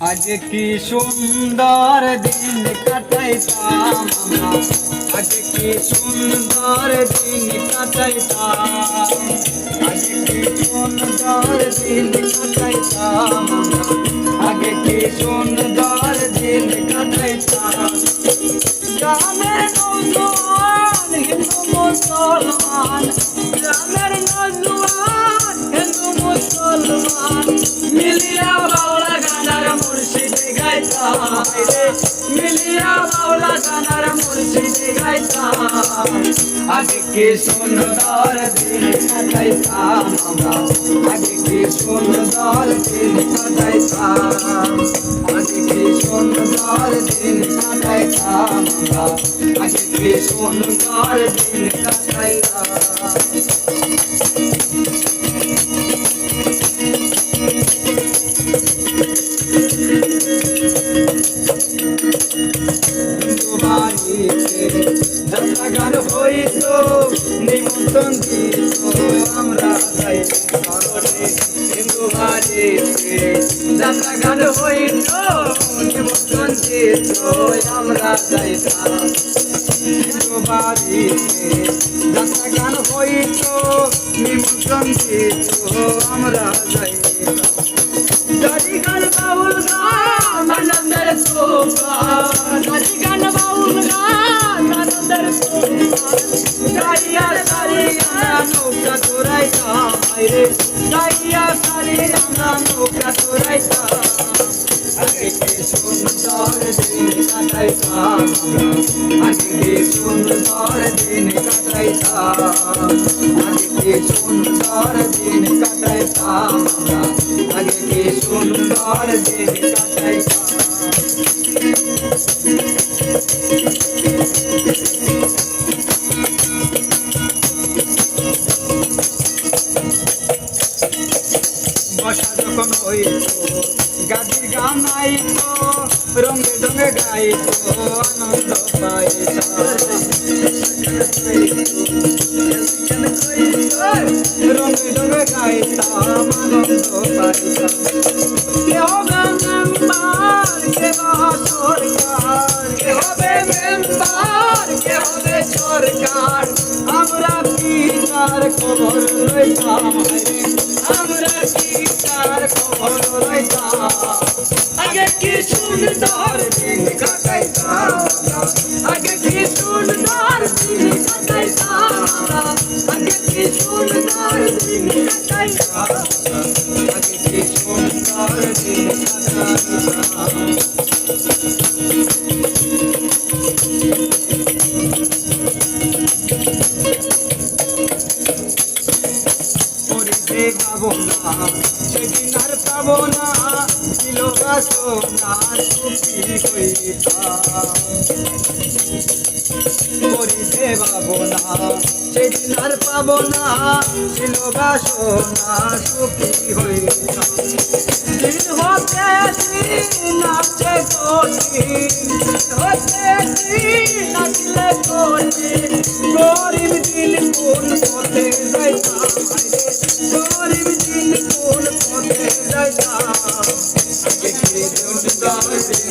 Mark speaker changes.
Speaker 1: আজ কি সুন্দর দিন কাটাইতাম আমরা আজ কি সুন্দর দিন কাটাইতাম আজ কি সুন্দর দিন কাটাইতাম আমরা আগে কি সুন্দর দিন কাটাইতাম মিলিয়া বাউলা গানার মুর্শিদি গাইতাম আজকে সুন্দর দিন গাইতাম আজকে সুন্দর দিন গাইতাম আজকে সুন্দর দিন গাইতাম আজকে সুন্দর দিন গাইতাম গান হইত, নিমন্ত্রণ দিত আমরা যাই কারণে হিন্দু বাড়িতে যাত্রা গান হইত, নিমন্ত্রণ দিত আমরা যাইতাম হিন্দু বাড়িতে যাত্রা হইত, নিমন্ত্রণ দিত আমরা যাইতাম দাদি গান বাউল গান আনন্দের সোপান নৌকা তোরাইতাম রে গাইয়া সারি আমরা নৌকা তোরাইতাম আগে কি সুন্দর দিন কাটাইতাম আগে কি সুন্দর দিন কাটাইতাম আগে কি সুন্দর দিন কাটাইতাম আগে কি সুন্দর দিন কাটাইতাম মশা যখন হইত গাদির গান আইত রঙে রঙে গাইত আনন্দ পাইত রঙে রঙে গাইতাম, আনন্দ পাইতাম। কেহ মেম্বার, কেহ সরকার। খবর লইতাম। তার খবর লইতাম আগে কি সুন্দর দিন কাটাইতাম পাবো না সেদিন আর পাবো না ছিল বাসনা সুখী হইতাম করিতে পাবো না সেদিন আর পাবো না ছিল বাসনা সুখী হইতাম দিন হতে দিন আছে হতে দিন আসলে কঠিন গরিব দিন কোন পথে যাইতাম